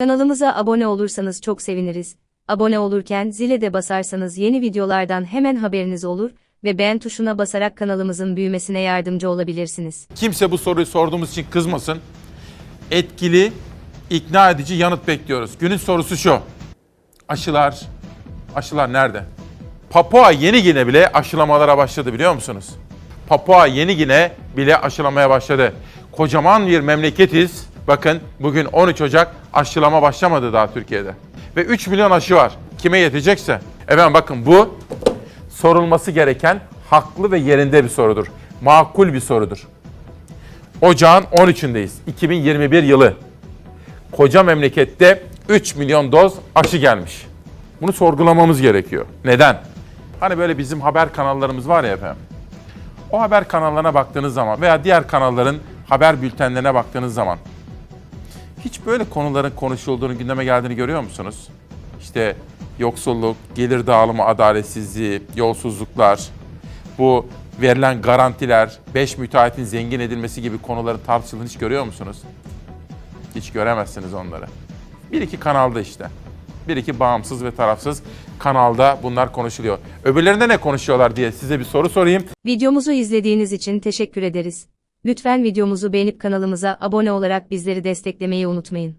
Kanalımıza abone olursanız çok seviniriz. Abone olurken zile de basarsanız yeni videolardan hemen haberiniz olur ve beğen tuşuna basarak kanalımızın büyümesine yardımcı olabilirsiniz. Kimse bu soruyu sorduğumuz için kızmasın. Etkili, ikna edici yanıt bekliyoruz. Günün sorusu şu. Aşılar, aşılar nerede? Papua Yeni Gine bile aşılamalara başladı biliyor musunuz? Papua Yeni Gine bile aşılamaya başladı. Kocaman bir memleketiz. Bakın bugün 13 Ocak aşılama başlamadı daha Türkiye'de. Ve 3 milyon aşı var. Kime yetecekse. Efendim bakın bu sorulması gereken haklı ve yerinde bir sorudur. Makul bir sorudur. Ocağın 13'ündeyiz. 2021 yılı. Koca memlekette 3 milyon doz aşı gelmiş. Bunu sorgulamamız gerekiyor. Neden? Hani böyle bizim haber kanallarımız var ya efendim. O haber kanallarına baktığınız zaman veya diğer kanalların haber bültenlerine baktığınız zaman hiç böyle konuların konuşulduğunu, gündeme geldiğini görüyor musunuz? İşte yoksulluk, gelir dağılımı adaletsizliği, yolsuzluklar, bu verilen garantiler, 5 müteahhitin zengin edilmesi gibi konuların tartışıldığını hiç görüyor musunuz? Hiç göremezsiniz onları. Bir iki kanalda işte. Bir iki bağımsız ve tarafsız kanalda bunlar konuşuluyor. Öbürlerinde ne konuşuyorlar diye size bir soru sorayım. Videomuzu izlediğiniz için teşekkür ederiz. Lütfen videomuzu beğenip kanalımıza abone olarak bizleri desteklemeyi unutmayın.